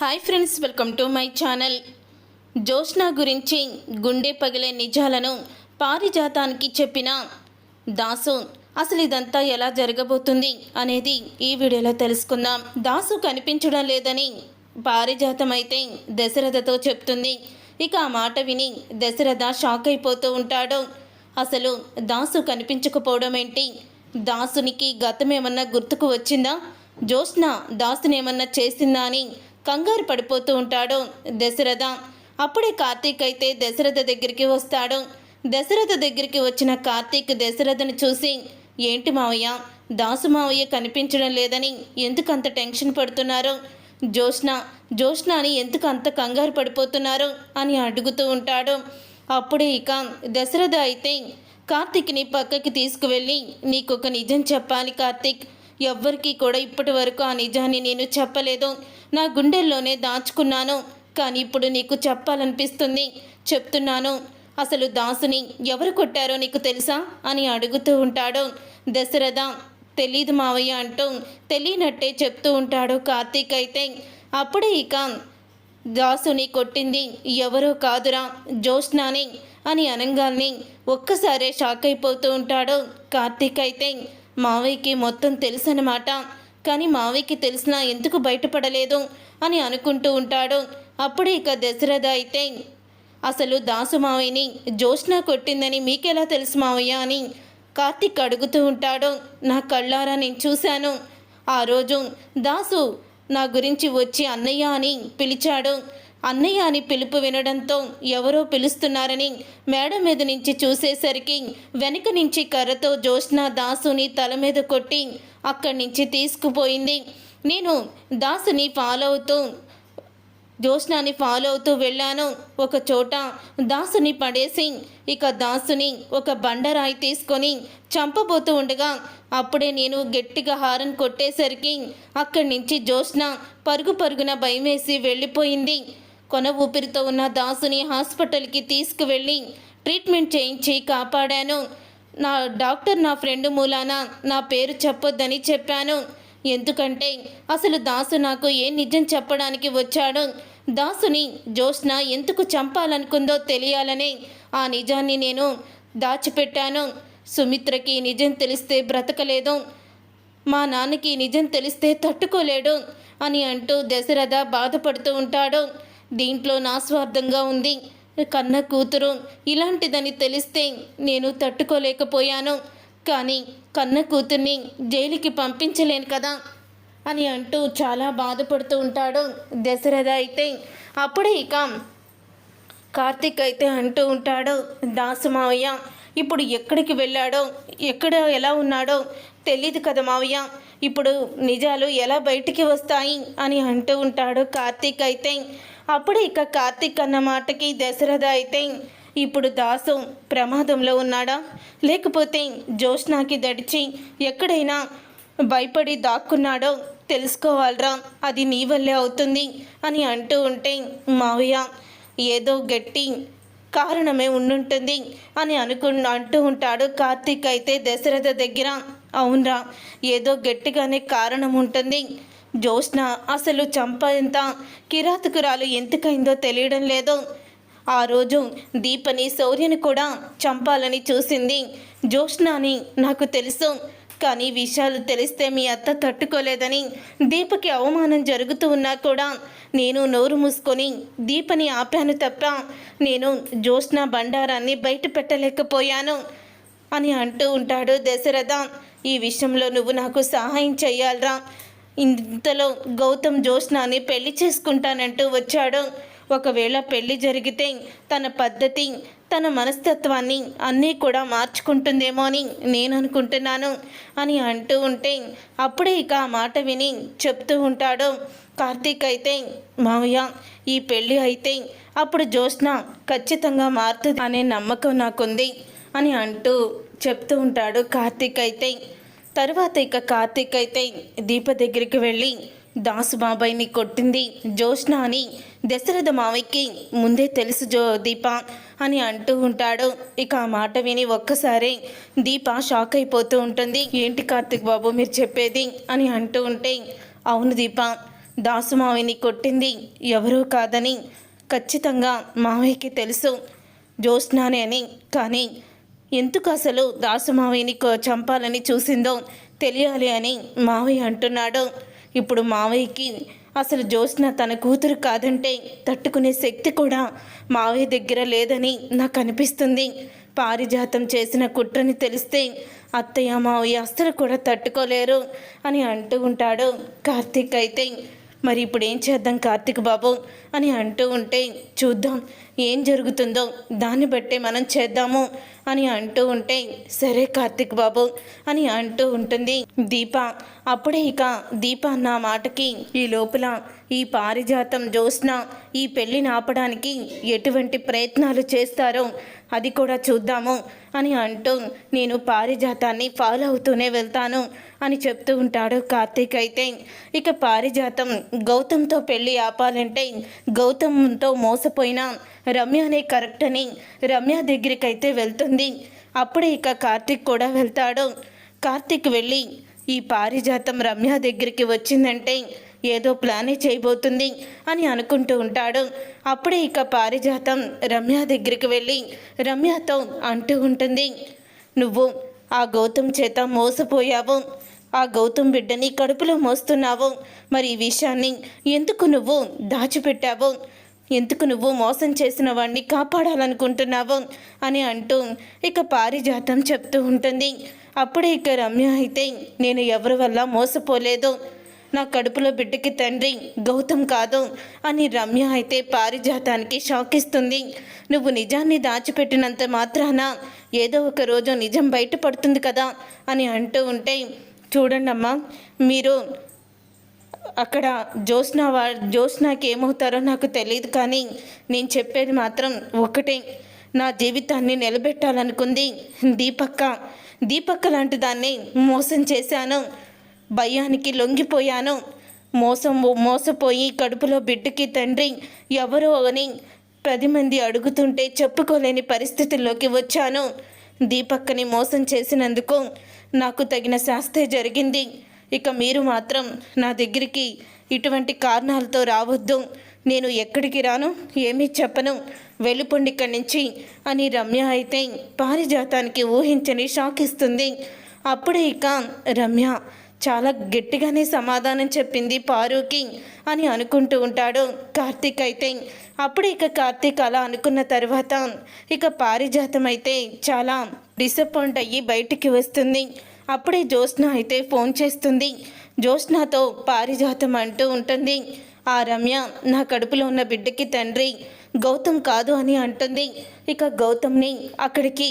Hi friends welcome to my channel Joshna గురించి గుండె పగిలే నిజాలను పారిజాతానికి చెప్పిన దాసు అసలు ఇదంతా ఎలా జరగబోతుంది? అనేది ఈ వీడియోలో తెలుసుకుందాం. దాసు కనిపించడం లేదని పారిజాతం అయితే దశరథతో చెప్తుంది. ఇక ఆ మాట విని దశరథ షాక్ అయిపోతూ ఉంటాడు. అసలు దాసు కనిపించకపోవడం ఏంటి? దాసునికి గతమేమన్నా గుర్తుకు వచ్చిందా? జ్యోత్స్న దాసునేమన్నా చేసిందా అని కంగారు పడిపోతూ ఉంటాడు దశరథ. అప్పుడే కార్తీక్ అయితే దశరథ దగ్గరికి వస్తాడు. దశరథ దగ్గరికి వచ్చిన కార్తీక్ దశరథను చూసి ఏంటి మావయ్య దాసు మావయ్య కనిపించడం లేదని ఎందుకు అంత టెన్షన్ పడుతున్నారు? జ్యోత్స్న జ్యోత్స్న అని ఎందుకు అంత కంగారు పడిపోతున్నారు? అని అడుగుతూ ఉంటాడు. అప్పుడే ఇక దశరథ అయితే కార్తీక్ని పక్కకి తీసుకువెళ్ళి నీకొక నిజం చెప్పాలి కార్తీక్. ఎవ్వరికీ కూడా ఇప్పటి వరకు ఆ నిజాన్ని నేను చెప్పలేదు. నా గుండెల్లోనే దాచుకున్నాను కానీ ఇప్పుడు నీకు చెప్పాలనిపిస్తుంది. చెప్తున్నాను అసలు దాసుని ఎవరు కొట్టారో నీకు తెలుసా? అని అడుగుతూ ఉంటాడు. దశరథ తెలీదు మావయ్య అంటూ తెలియనట్టే చెప్తూ ఉంటాడు కార్తీక్ అయితే. అప్పుడే ఇక దాసుని కొట్టింది ఎవరో కాదురా జ్యోత్స్నాని అని అనంగాల్ని ఒక్కసారే షాక్ అయిపోతూ ఉంటాడు కార్తీక్ అయితే. మావయ్యకి మొత్తం తెలుసనమాట కానీ మావయ్యకి తెలిసినా ఎందుకు బయటపడలేదు అని అనుకుంటూ ఉంటాడు. అప్పుడే ఇక దశరథ అయితే అసలు దాసు మావయ్యని జోష్న కొట్టిందని మీకెలా తెలుసు మావయ్య? అని కార్తిక్ అడుగుతూ ఉంటాడు. నా కళ్ళారా నేను చూశాను. ఆ రోజు దాసు నా గురించి వచ్చి అన్నయ్య అని పిలిచాడు. అన్నయ్య అని పిలుపు వినడంతో ఎవరో పిలుస్తున్నారని మేడ మీద నుంచి చూసేసరికి వెనక నుంచి కర్రతో జోష్న దాసుని తల మీద కొట్టి అక్కడి నుంచి తీసుకుపోయింది. నేను దాసుని ఫాలో అవుతూ జ్యోత్స్నాని ఫాలో అవుతూ వెళ్ళాను. ఒక చోట దాసుని పడేసి ఇక దాసుని ఒక బండరాయి తీసుకొని చంపబోతూ ఉండగా అప్పుడే నేను గట్టిగా హారన్ కొట్టేసరికి అక్కడి నుంచి జ్యోత్స్న పరుగు పరుగున భయమేసి వెళ్ళిపోయింది. కొన ఊపిరితో ఉన్న దాసుని హాస్పిటల్కి తీసుకువెళ్ళి ట్రీట్మెంట్ చేయించి కాపాడాను. నా డాక్టర్ నా ఫ్రెండ్ మూలాన నా పేరు చెప్పొద్దని చెప్పాను. ఎందుకంటే అసలు దాసు నాకు ఏ నిజం చెప్పడానికి వచ్చాడు? దాసుని జ్యోత్స్న ఎందుకు చంపాలనుకుందో తెలియాలని ఆ నిజాన్ని నేను దాచిపెట్టాను. సుమిత్రకి నిజం తెలిస్తే బ్రతకలేదు. మా నాన్నకి నిజం తెలిస్తే తట్టుకోలేడు అని అంటూ దశరథ బాధపడుతూ ఉంటాడు. దీంట్లో నా స్వార్థంగా ఉంది. కన్న కూతురు ఇలాంటిదని తెలిస్తే నేను తట్టుకోలేకపోయాను. కానీ కన్న కూతుర్ని జైలుకి పంపించలేను కదా అని అంటూ చాలా బాధపడుతూ ఉంటాడు దశరథ అయితే. అప్పుడే ఇక కార్తీక్ అయితే అంటూ ఉంటాడు దాసు మావయ్య ఇప్పుడు ఎక్కడికి వెళ్ళాడో ఎక్కడ ఎలా ఉన్నాడో తెలియదు కదా మావయ్య. ఇప్పుడు నిజాలు ఎలా బయటికి వస్తాయి? అని అంటూ ఉంటాడు కార్తీక్ అయితే. అప్పుడు ఇక కార్తీక్ అన్న మాటకి దశరథ అయితే ఇప్పుడు దాసు ప్రమాదంలో ఉన్నాడా? లేకపోతే జోష్నాకి దడిచి ఎక్కడైనా భయపడి దాక్కున్నాడో తెలుసుకోవాలరా? అది నీ వల్లే అవుతుంది అని అంటూ ఉంటే మావయ్య ఏదో గట్టి కారణమే ఉండుంటుంది అని అనుకు అంటూ ఉంటాడు కార్తీక్. అయితే దశరథ దగ్గర అవునరా ఏదో గట్టిగానే కారణం ఉంటుంది. జ్యోత్స్న అసలు చంప ఎంత? కిరాతకురాలు ఎందుకైందో తెలియడం లేదు. ఆ రోజు దీపని శౌర్యని కూడా చంపాలని చూసింది జ్యోత్స్నాని. నాకు తెలుసు కానీ విషయాలు తెలిస్తే మీ అత్త తట్టుకోలేదని. దీపకి అవమానం జరుగుతూ ఉన్నా కూడా నేను నోరు మూసుకొని దీపని ఆపాను తప్ప నేను జ్యోత్స్న బండారాన్ని బయట పెట్టలేకపోయాను అని అంటూ ఉంటాడు దశరథ. ఈ విషయంలో నువ్వు నాకు సహాయం చెయ్యాలరా. ఇంతలో గౌతమ్ జ్యోత్స్నాని పెళ్ళి చేసుకుంటానంటూ వచ్చాడు. ఒకవేళ పెళ్ళి జరిగితే తన పద్ధతి తన మనస్తత్వాన్ని అన్నీ కూడా మార్చుకుంటుందేమో అని నేను అనుకుంటున్నాను అని అంటూ ఉంటే అప్పుడే ఇక ఆ మాట విని చెప్తూ ఉంటాడు. కార్తీక్ అయితే మావయ్య ఈ పెళ్ళి అయితే అప్పుడు జ్యోత్స్న ఖచ్చితంగా మారుతుంది అనే నమ్మకం నాకుంది అని అంటూ చెప్తూ ఉంటాడు కార్తీక్ అయితే. తర్వాత ఇక కార్తీక్ అయితే దీప దగ్గరికి వెళ్ళి దాసు బాబాయ్ని కొట్టింది జోష్ణ అని దశరథ మావయ్యకి ముందే తెలుసు జో దీప అని అంటూ ఉంటాడు. ఇక ఆ మాట విని ఒక్కసారి దీప షాక్ అయిపోతూ ఉంటుంది. ఏంటి కార్తీక్ బాబు మీరు చెప్పేది? అని అంటూ ఉంటే అవును దీప దాసు మావయ్యని కొట్టింది ఎవరూ కాదని ఖచ్చితంగా మావయ్యకి తెలుసు జ్యోత్స్నానే అని. కానీ ఎందుకు అసలు దాసు మావయ్యని చంపాలని చూసిందో తెలియాలి అని మావయ్య అంటున్నాడు. ఇప్పుడు మావయ్యకి అసలు జ్యోత్స్న తన కూతురు కాదంటే తట్టుకునే శక్తి కూడా మావయ్య దగ్గర లేదని నాకు అనిపిస్తుంది పారిజాతం చేసిన కుట్రని తెలిస్తే అత్తయ్య మావయ్య అస్సలు కూడా తట్టుకోలేరు అని అంటూ ఉంటాడు కార్తీక్ అయితే. మరి ఇప్పుడు ఏం చేద్దాం కార్తీక్ బాబు అని అంటూ ఉంటే చూద్దాం ఏం జరుగుతుందో దాన్ని బట్టే మనం చేద్దాము అని అంటూ ఉంటే సరే కార్తీక్ బాబు అని అంటూ ఉంటుంది దీప. అప్పుడే ఇక దీప అన్న మాటకి ఈ లోపల ఈ పారిజాతం జ్యోత్స్న ఈ పెళ్ళిని ఆపడానికి ఎటువంటి ప్రయత్నాలు చేస్తారో అది కూడా చూద్దాము అని అంటూ నేను పారిజాతాన్ని ఫాలో అవుతూనే వెళ్తాను అని చెప్తూ ఉంటాడు కార్తీక్ అయితే. ఇక పారిజాతం గౌతమ్తో పెళ్ళి ఆపాలంటే గౌతమ్తో మోసపోయిన రమ్యనే కరెక్ట్ అని రమ్య దగ్గరికి అయితే వెళ్తుంది. అప్పుడే ఇక కార్తీక్ కూడా వెళ్తాడు. కార్తీక్ వెళ్ళి ఈ పారిజాతం రమ్య దగ్గరికి వచ్చిందంటే ఏదో ప్లానే చేయబోతుంది అని అనుకుంటూ ఉంటాడు. అప్పుడే ఇక పారిజాతం రమ్య దగ్గరికి వెళ్ళి రమ్యతో అంటూ ఉంటుంది. నువ్వు ఆ గౌతమ్ చేత మోసపోయావు. ఆ గౌతమ్ బిడ్డని కడుపులో మోస్తున్నావు. మరి ఈ విషయాన్ని ఎందుకు నువ్వు దాచిపెట్టావు? ఎందుకు నువ్వు మోసం చేసిన వాడిని కాపాడాలనుకుంటున్నావు? అని అంటూ ఇక పారిజాతం చెప్తూ ఉంటుంది. అప్పుడే ఇక రమ్య అయితే నేను ఎవరి వల్ల మోసపోలేదు? నా కడుపులో బిడ్డకి తండ్రి గౌతమ్ కాదు అని రమ్య అయితే పారిజాతానికి షాక్ ఇస్తుంది నువ్వు నిజాన్ని దాచిపెట్టినంత మాత్రాన ఏదో ఒక రోజు నిజం బయటపడుతుంది కదా అని అంటూ ఉంటే చూడండమ్మా మీరు అక్కడ జ్యోత్స్న వా జ్యోత్స్నాకి ఏమవుతారో నాకు తెలియదు కానీ నేను చెప్పేది మాత్రం ఒకటే నా జీవితాన్ని నిలబెట్టాలనుకుంది దీపక్క. దీపక్క లాంటి దాన్ని మోసం చేశాను. భయానికి లొంగిపోయాను. మోసం మోసపోయి కడుపులో బిడ్డకి తండ్రి ఎవరో అని పది మంది అడుగుతుంటే చెప్పుకోలేని పరిస్థితుల్లోకి వచ్చాను. దీపక్కని మోసం చేసినందుకు నాకు తగిన శాస్తే జరిగింది. ఇక మీరు మాత్రం నా దగ్గరికి ఇటువంటి కారణాలతో రావద్దు. నేను ఎక్కడికి రాను ఏమీ చెప్పను. వెళ్ళిపోండి ఇక్కడి నుంచి అని రమ్య అయితే పారిజాతానికి ఊహించని షాక్ ఇస్తుంది. అప్పుడే ఇక రమ్య చాలా గట్టిగానే సమాధానం చెప్పింది పారుకి అని అనుకుంటూ ఉంటాడు కార్తీక్ అయితే. అప్పుడే ఇక కార్తీక్ అలా అనుకున్న తర్వాత ఇక పారిజాతం అయితే చాలా డిసప్పాయింట్ అయ్యి బయటికి వస్తుంది. అప్పుడే జ్యోత్స్న అయితే ఫోన్ చేస్తుంది. జ్యోత్స్నతో పారిజాతం అంటూ ఉంటుంది. ఆ రమ్య నా కడుపులో ఉన్న బిడ్డకి తండ్రి గౌతమ్ కాదు అని అంటుంది. ఇక గౌతమ్ని అక్కడికి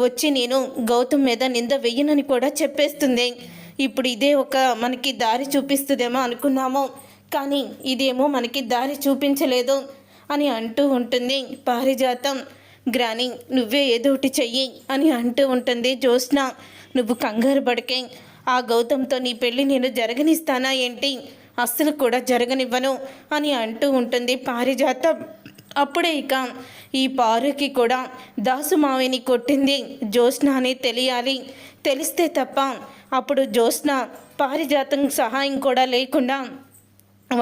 వచ్చి నేను గౌతమ్ మీద నింద వెయ్యనని కూడా చెప్పేస్తుంది. ఇప్పుడు ఇదే ఒక మనకి దారి చూపిస్తుందేమో అనుకున్నాము. కానీ ఇదేమో మనకి దారి చూపించలేదు అని అంటూ ఉంటుంది పారిజాతం. గ్రాని నువ్వే ఏదో ఒకటి చెయ్యి అని అంటూ ఉంటుంది జ్యోత్స్న. నువ్వు కంగారు పడకే. ఆ గౌతమ్తో నీ పెళ్ళి నేను జరగనిస్తానా ఏంటి? అస్సలు కూడా జరగనివ్వను అని అంటూ ఉంటుంది పారిజాతం. అప్పుడే ఇక ఈ పారుకి కూడా దాసు మావిని కొట్టింది జ్యోత్స్న అని తెలియాలి. తెలిస్తే తప్ప అప్పుడు జ్యోత్స్న పారిజాతం సహాయం కూడా లేకుండా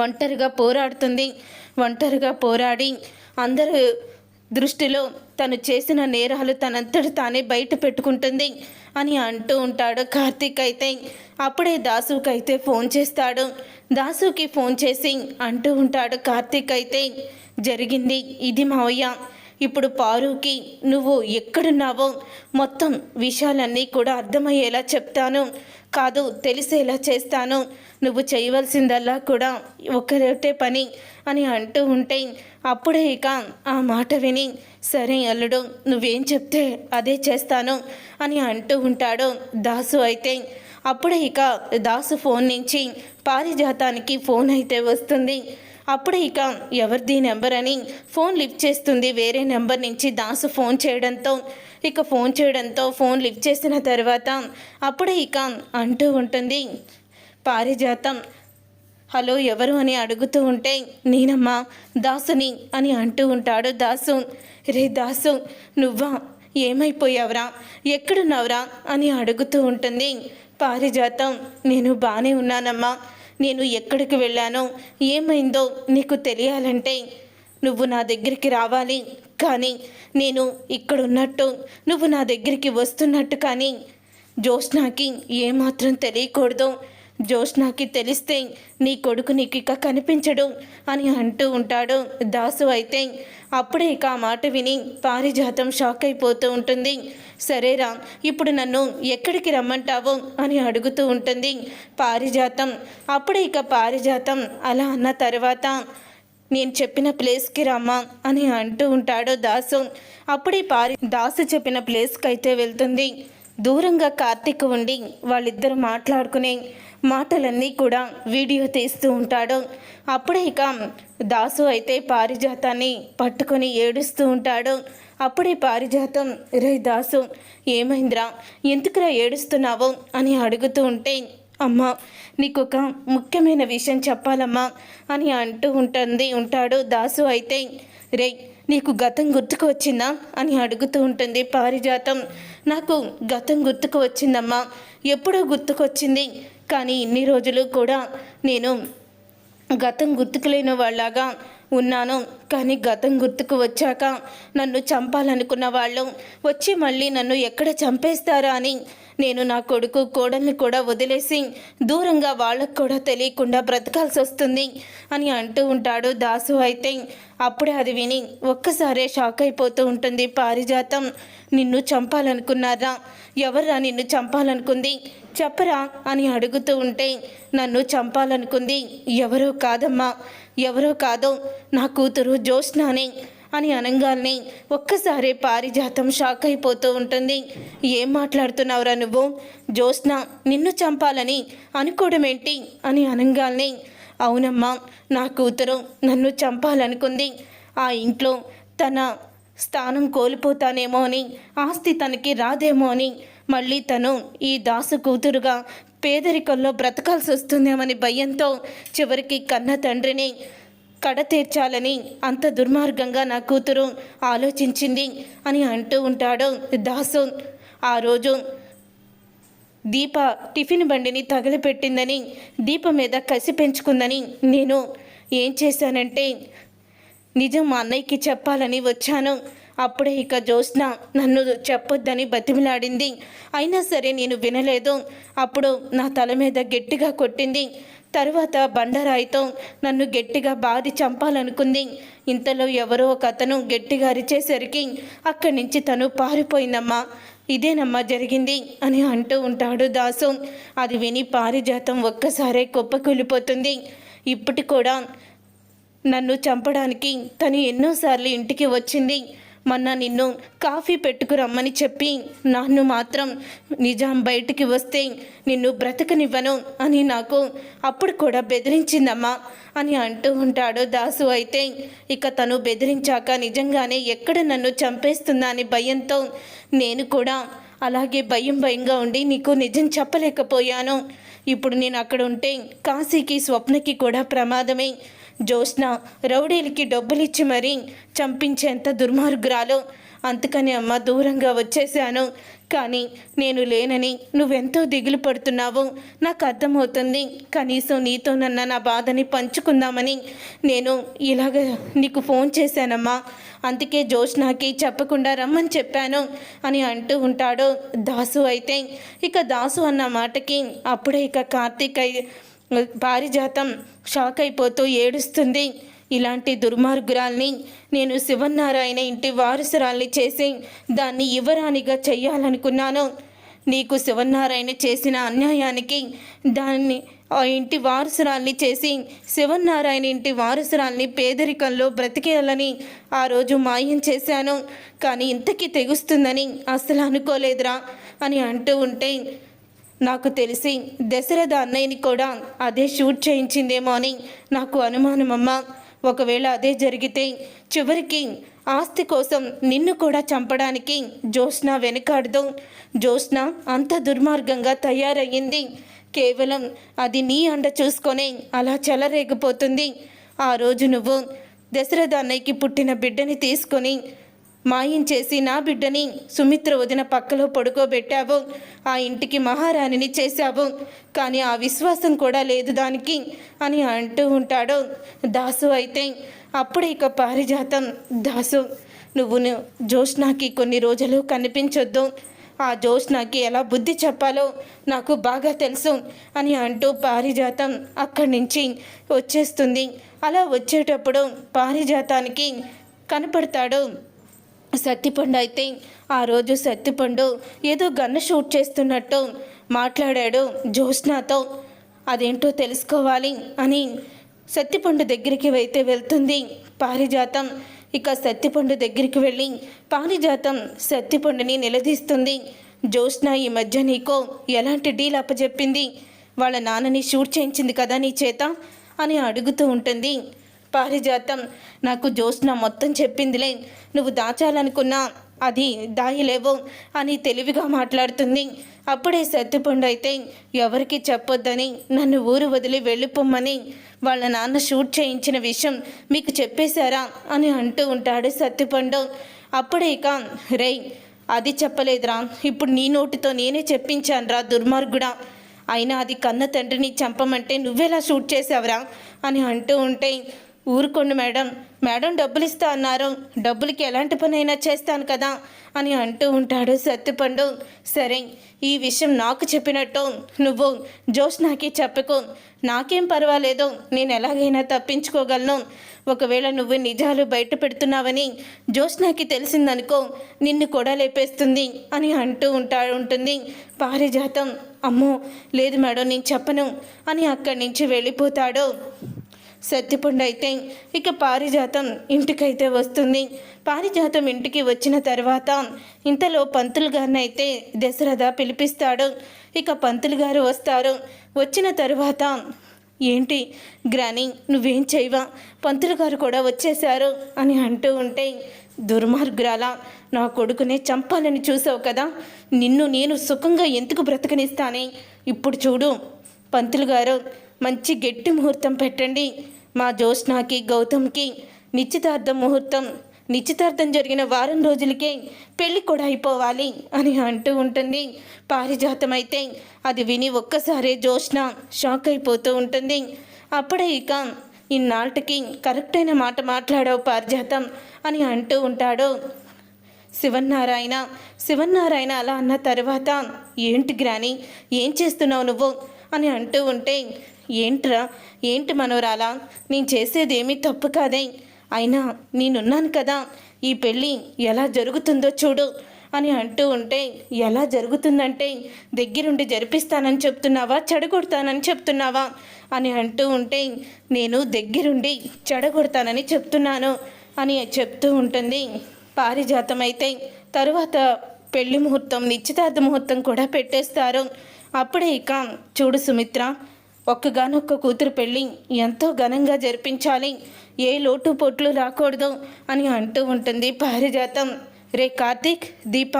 ఒంటరిగా పోరాడుతుంది. ఒంటరిగా పోరాడి అందరూ దృష్టిలో తను చేసిన నేరాలు తనంతట తానే బయట పెట్టుకుంటుంది అని అంటూ ఉంటాడు కార్తీక్ అయితే. అప్పుడే దాసుకి అయితే ఫోన్ చేస్తాడు. దాసుకి ఫోన్ చేసి అంటూ ఉంటాడు కార్తీక్ అయితే జరిగింది ఇది మావయ్య. ఇప్పుడు పారుకి నువ్వు ఎక్కడున్నావో మొత్తం విషయాలన్నీ కూడా అర్థమయ్యేలా చెప్తాను. కాదు తెలిసేలా చేస్తాను. నువ్వు చేయవలసిందల్లా కూడా ఒకరోటే పని అని అంటూ ఉంటే అప్పుడే ఇక ఆ మాట విని సరే అల్లుడు నువ్వేం చెప్తే అదే చేస్తాను అని అంటూ ఉంటాడు దాసు అయితే. అప్పుడే ఇక దాసు ఫోన్ నుంచి పారిజాతానికి ఫోన్ అయితే వస్తుంది. అప్పుడే ఇక ఎవరిది నెంబర్ అని ఫోన్ లిఫ్ట్ చేస్తుంది. వేరే నెంబర్ నుంచి దాసు ఫోన్ చేయడంతో ఇక ఫోన్ చేయడంతో ఫోన్ లిఫ్ట్ చేసిన తర్వాత అప్పుడే ఇక అంటూ ఉంటుంది పారిజాతం. హలో ఎవరు? అని అడుగుతూ ఉంటే నేనమ్మా దాసుని అని అంటూ ఉంటాడు దాసు. రే దాసు నువ్వా? ఏమైపోయావురా? ఎక్కడున్నావురా? అని అడుగుతూ ఉంటుంది. పారిజాతం నేను బాగానే ఉన్నానమ్మా. నేను ఎక్కడికి వెళ్ళానో? ఏమైందో నీకు తెలియాలంటే నువ్వు నా దగ్గరికి రావాలి కానీ నేను ఇక్కడ ఉన్నట్టు నువ్వు నా దగ్గరికి వస్తున్నట్టు కానీ జ్యోత్స్నాకి ఏమాత్రం తెలియకూడదు. జ్యోత్స్నాకి తెలిస్తే నీ కొడుకు నీకు ఇక కనిపించడు అని అంటూ ఉంటాడు. దాసు అయితే అప్పుడే ఇక ఆ మాట విని పారిజాతం షాక్ అయిపోతూ ఉంటుంది. సరేరా ఇప్పుడు నన్ను ఎక్కడికి రమ్మంటావు అని అడుగుతూ ఉంటుంది. పారిజాతం అప్పుడే ఇక పారిజాతం అలా అన్న తర్వాత నేను చెప్పిన ప్లేస్కి రమ్మా అని అంటూ ఉంటాడు దాసు. అప్పుడే పారి దాసు చెప్పిన ప్లేస్కి అయితే వెళ్తుంది. దూరంగా కార్తీక్ ఉండి వాళ్ళిద్దరు మాట్లాడుకునే మాటలన్నీ కూడా వీడియో తీస్తూ ఉంటాడు. అప్పుడే ఇక దాసు అయితే పారిజాతాన్ని పట్టుకొని ఏడుస్తూ ఉంటాడు. అప్పుడే పారిజాతం రే దాసు ఏమైందిరా? ఎందుకురా ఏడుస్తున్నావు? అని అడుగుతూ ఉంటే అమ్మా నీకు ఒక ముఖ్యమైన విషయం చెప్పాలమ్మా అని అంటూ ఉంటుంది. ఉంటాడు దాసు అయితే రే నీకు గతం గుర్తుకు వచ్చిందా అని అడుగుతూ ఉంటుంది పారిజాతం. నాకు గతం గుర్తుకు వచ్చిందమ్మా. ఎప్పుడో గుర్తుకొచ్చింది. కానీ ఇన్ని రోజులు కూడా నేను గతం గుర్తుకులేని వాళ్ళగా ఉన్నాను. కానీ గతం గుర్తుకు వచ్చాక నన్ను చంపాలనుకున్న వాళ్ళు వచ్చి మళ్ళీ నన్ను ఎక్కడ చంపేస్తారా అని నేను నా కొడుకు కోడల్ని కూడా వదిలేసి దూరంగా వాళ్ళకు కూడా తెలియకుండా బ్రతకాల్సి వస్తుంది అని అంటూ ఉంటాడు దాసు అయితే. అప్పుడే అది విని ఒక్కసారే షాక్ అయిపోతూ ఉంటుంది పారిజాతం. నిన్ను చంపాలనుకున్నారా? ఎవర్రా నిన్ను చంపాలనుకుంది? చెప్పరా అని అడుగుతూ ఉంటే నన్ను చంపాలనుకుంది ఎవరో కాదమ్మా. ఎవరో కాదో నా కూతురు జ్యోత్స్నానే అని అనగానే ఒక్కసారి పారిజాతం షాక్ అయిపోతూ ఉంటుంది. ఏం మాట్లాడుతున్నావురా నువ్వు? జ్యోత్స్న నిన్ను చంపాలని అనుకోవడం ఏంటి అని అనగానే అవునమ్మా నా కూతురు నన్ను చంపాలనుకుంది. ఆ ఇంట్లో తన స్థానం కోల్పోతానేమో అని ఆస్తి తనకి రాదేమో అని మళ్ళీ తను ఈ దాసు కూతురుగా పేదరికంలో బ్రతకాల్సి వస్తుందేమని భయంతో చివరికి కన్న తండ్రిని కడ తీర్చాలని అంత దుర్మార్గంగా నా కూతురు ఆలోచించింది అని అంటూ ఉంటాడు దాసు. ఆ రోజు దీప టిఫిన్ బండిని తగలపెట్టిందని దీప మీద కసి పెంచుకుందని నేను ఏం చేశానంటే నిజం మా అన్నయ్యకి చెప్పాలని వచ్చాను. అప్పుడే ఇక జ్యోత్స్న నన్ను చెప్పొద్దని బతిమిలాడింది. అయినా సరే నేను వినలేదు. అప్పుడు నా తల మీద గట్టిగా కొట్టింది. తరువాత బండరాయితో నన్ను గట్టిగా బాధి చంపాలనుకుంది. ఇంతలో ఎవరో ఒక అతను గట్టిగా అరిచేసరికి అక్కడి నుంచి తను పారిపోయిందమ్మా. ఇదేనమ్మా జరిగింది అని అంటూ ఉంటాడు దాసు. అది విని పారిజాతం ఒక్కసారే కుప్పకూలిపోతుంది. ఇప్పటి కూడా నన్ను చంపడానికి తను ఎన్నోసార్లు ఇంటికి వచ్చింది. మొన్న నిన్ను కాఫీ పెట్టుకురమ్మని చెప్పి నన్ను మాత్రం నిజాం బయటికి వస్తే నిన్ను బ్రతకనివ్వను అని నాకు అప్పుడు కూడా బెదిరించిందమ్మా అని అంటూ ఉంటాడు దాసు అయితే. ఇక తను బెదిరించాక నిజంగానే ఎక్కడ నన్ను చంపేస్తుందా అని భయంతో నేను కూడా అలాగే భయం భయంగా ఉండి నీకు నిజం చెప్పలేకపోయాను. ఇప్పుడు నేను అక్కడ ఉంటే కాశీకి స్వప్నకి కూడా ప్రమాదమే. జ్యోత్స్న రౌడీలకి డబ్బులిచ్చి మరీ చంపించేంత దుర్మార్గురాలు. అందుకని అమ్మ దూరంగా వచ్చేసాను కానీ నేను లేనని నువ్వెంతో దిగులు పడుతున్నావు. నాకు అర్థమవుతుంది. కనీసం నీతోనన్న నా బాధని పంచుకుందామని నేను ఇలాగ నీకు ఫోన్ చేశానమ్మా. అందుకే జ్యోత్స్నాకి చెప్పకుండా రమ్మని చెప్పాను అని అంటూ ఉంటాడు దాసు అయితే. ఇక దాసు అన్న మాటకి అప్పుడే ఇక కార్తీక్ పారిజాతం షాక్ అయిపోతూ ఏడుస్తుంది. ఇలాంటి దుర్మార్గురాల్ని నేను శివనారాయణ ఇంటి వారసురాల్ని చేసి దాన్ని యువరాణిగా చెయ్యాలనుకున్నాను. నీకు శివనారాయణ చేసిన అన్యాయానికి దాన్ని ఆ ఇంటి వారసురాల్ని చేసి శివనారాయణ ఇంటి వారసురాల్ని పేదరికంలో బ్రతికేయాలని ఆ రోజు మాయం చేశాను. కానీ ఇంతకీ తెగుస్తుందని అసలు అనుకోలేదురా అని అంటూ ఉంటే నాకు తెలిసి దశరథ అన్నయ్యని కూడా అదే షూట్ చేయించిందేమో అని నాకు అనుమానమమ్మా ఒకవేళ అదే జరిగితే చివరికి ఆస్తి కోసం నిన్ను కూడా చంపడానికి జ్యోత్స్న వెనుకాడదు. జ్యోత్స్న అంత దుర్మార్గంగా తయారయ్యింది. కేవలం అది నీ అండ చూసుకొని అలా చెలరేగిపోతుంది. ఆ రోజు నువ్వు దశరథ అన్నయ్యకి పుట్టిన బిడ్డని తీసుకొని మాయం చేసి నా బిడ్డని సుమిత్ర వదిన పక్కలో పడుకోబెట్టావు. ఆ ఇంటికి మహారాణిని చేశావు. కానీ ఆ విశ్వాసం కూడా లేదు దానికి అని అంటూ ఉంటాడు. దాసు అయితే అప్పుడే ఇక పారిజాతం దాసు. నువ్వు జోష్నాకి కొన్ని రోజులు కనిపించొద్దు. ఆ జోష్నాకి ఎలా బుద్ధి చెప్పాలో నాకు బాగా తెలుసు అని అంటూ పారిజాతం అక్కడి నుంచి వచ్చేస్తుంది. అలా వచ్చేటప్పుడు పారిజాతానికి కనపడతాడు సత్తిపండు అయితే ఆ రోజు సత్తిపండు ఏదో గన్ను షూట్ చేస్తున్నట్టు మాట్లాడాడు జ్యోత్స్నాతో. అదేంటో తెలుసుకోవాలి అని సత్తిపండు దగ్గరికి అయితే వెళ్తుంది పారిజాతం. ఇక సత్తిపండు దగ్గరికి వెళ్ళి పారిజాతం సత్తిపండుని నిలదీస్తుంది. జ్యోత్స్న ఈ మధ్య నీకో ఎలాంటి డీల్ అప్పచెప్పింది వాళ్ళ నాన్నని షూట్ చేయించింది కదా నీ చేత? అని అడుగుతూ ఉంటుంది. పారిజాతం. నాకు జ్యోత్స్న మొత్తం చెప్పిందిలే. నువ్వు దాచాలనుకున్నా అది దాయలేవు అని తెలివిగా మాట్లాడుతుంది. అప్పుడే సత్తిపండు అయితే ఎవరికి చెప్పొద్దని నన్ను ఊరు వదిలి వెళ్ళిపోమ్మని వాళ్ళ నాన్న షూట్ చేయించిన విషయం మీకు చెప్పేశారా అని అంటూ ఉంటాడు సత్తిపండు అప్పుడే ఇక రేయ్ అది చెప్పలేదురా. ఇప్పుడు నీ నోటితో నేనే చెప్పించానురా దుర్మార్గుడా. అయినా అది కన్న తండ్రిని చంపమంటే నువ్వెలా షూట్ చేసావురా అని అంటూ ఉంటే ఊరుకోండి మేడం. మేడం డబ్బులు ఇస్తా అన్నారు. డబ్బులకి ఎలాంటి పని అయినా చేస్తాను కదా అని అంటూ ఉంటాడు సత్తిపండు. సరే ఈ విషయం నాకు చెప్పినట్టు నువ్వు జోష్నాకి చెప్పకు. నాకేం పర్వాలేదు. నేను ఎలాగైనా తప్పించుకోగలను. ఒకవేళ నువ్వు నిజాలు బయట పెడుతున్నావని జోష్నాకి తెలిసిందనుకో నిన్ను కూడా లేపేస్తుంది అని అంటూ ఉంటా ఉంటుంది. పారిజాతం. అమ్మో లేదు మేడం నేను చెప్పను అని అక్కడి నుంచి వెళ్ళిపోతాడు. సత్తిపండు అయితే ఇక పారిజాతం ఇంటికైతే వస్తుంది. పారిజాతం ఇంటికి వచ్చిన తర్వాత ఇంతలో పంతులు గారిని అయితే దశరథ పిలిపిస్తాడు. ఇక పంతులు గారు వస్తారు. వచ్చిన తర్వాత ఏంటి గ్రాని నువ్వేం చేయవా? పంతులు గారు కూడా వచ్చేశారు అని అంటూ ఉంటే దుర్మార్గురాల నా కొడుకునే చంపాలని చూసావు కదా? నిన్ను నేను సుఖంగా ఎందుకు బ్రతకనిస్తానే? ఇప్పుడు చూడు పంతులు గారు మంచి గట్టి ముహూర్తం పెట్టండి. మా జ్యోత్స్నాకి గౌతమ్కి నిశ్చితార్థ ముహూర్తం నిశ్చితార్థం జరిగిన వారం రోజులకే పెళ్ళి కూడా అయిపోవాలి అని అంటూ ఉంటుంది. పారిజాతం అయితే అది విని ఒక్కసారే జ్యోత్స్న షాక్ అయిపోతూ ఉంటుంది. అప్పుడే ఇక ఇన్నాళ్ళకి కరెక్ట్ అయిన మాట మాట్లాడావు పారిజాతం అని అంటూ ఉంటాడు. శివన్నారాయణ శివన్నారాయణ అలా అన్న తర్వాత ఏంటి గ్రాని ఏం చేస్తున్నావు నువ్వు? అని అంటూ ఉంటే ఏంట్రా? ఏంటి మనోరాలా నేను చేసేదేమీ తప్పు కాదే. అయినా నేనున్నాను కదా. ఈ పెళ్ళి ఎలా జరుగుతుందో చూడు అని అంటూ ఉంటే ఎలా జరుగుతుందంటే దగ్గరుండి జరిపిస్తానని చెప్తున్నావా? చెడగొడతానని చెప్తున్నావా? అని అంటూ ఉంటే నేను దగ్గరుండి చెడగొడతానని చెప్తున్నాను అని చెప్తూ ఉంటుంది. పారిజాతం అయితే తరువాత పెళ్ళి ముహూర్తం నిశ్చితార్థ ముహూర్తం కూడా పెట్టేస్తారు. అప్పుడే ఇక చూడు సుమిత్ర ఒక్కగానొక్క కూతురు పెళ్ళి ఎంతో ఘనంగా జరిపించాలి. ఏ లోటు పొట్లు రాకూడదు అని అంటూ ఉంటుంది పారిజాతం. రే కార్తీక్ దీప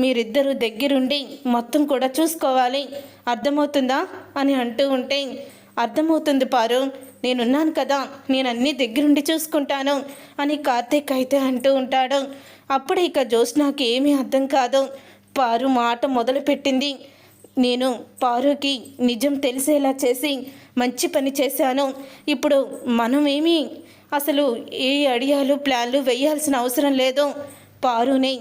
మీరిద్దరూ దగ్గరుండి మొత్తం కూడా చూసుకోవాలి. అర్థమవుతుందా? అని అంటూ ఉంటే అర్థమవుతుంది పారు. నేనున్నాను కదా నేను అన్నీ దగ్గరుండి చూసుకుంటాను అని కార్తీక్ అయితే అంటూ ఉంటాడు. అప్పుడు ఇక జ్యోత్స్నాకి ఏమీ అర్థం కాదు. పారు మాట మొదలుపెట్టింది. నేను పారుకి నిజం తెలిసేలా చేసి మంచి పని చేశాను. ఇప్పుడు మనమేమి అసలు ఏ అడియాలు ప్లాన్లు వేయాల్సిన అవసరం లేదు. పారుని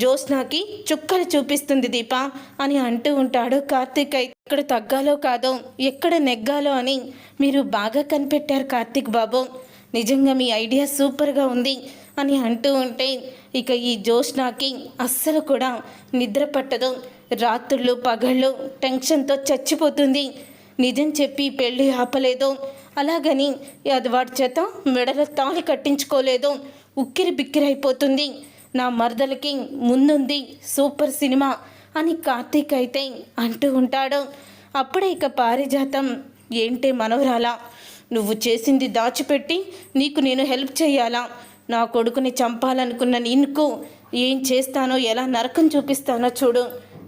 జ్యోత్స్నాకి చుక్కలు చూపిస్తుంది దీప అని అంటూ ఉంటాడు కార్తీక్. అయితే ఎక్కడ తగ్గాలో కాదో ఎక్కడ నెగ్గాలో అని మీరు బాగా కనిపెట్టారు కార్తీక్ బాబు. నిజంగా మీ ఐడియా సూపర్గా ఉంది అని అంటూ ఉంటే ఇక ఈ జ్యోత్స్నాకి అస్సలు కూడా నిద్ర పట్టదు. రాత్రులు పగళ్ళు టెన్షన్తో చచ్చిపోతుంది. నిజం చెప్పి పెళ్ళి ఆపలేదు. అలాగని అది వాడి చేత మెడల తాళి కట్టించుకోలేదు. ఉక్కిరి బిక్కిరైపోతుంది నా మరదలకి ముందుంది సూపర్ సినిమా అని కార్తీక్ అయితే అంటూ ఉంటాడు. అప్పుడే ఇక పారిజాతం ఏంటే మనవరాలా? నువ్వు చేసింది దాచిపెట్టి నీకు నేను హెల్ప్ చేయాలా? నా కొడుకుని చంపాలనుకున్న నీకు ఏం చేస్తానో ఎలా నరకం చూపిస్తానో చూడు.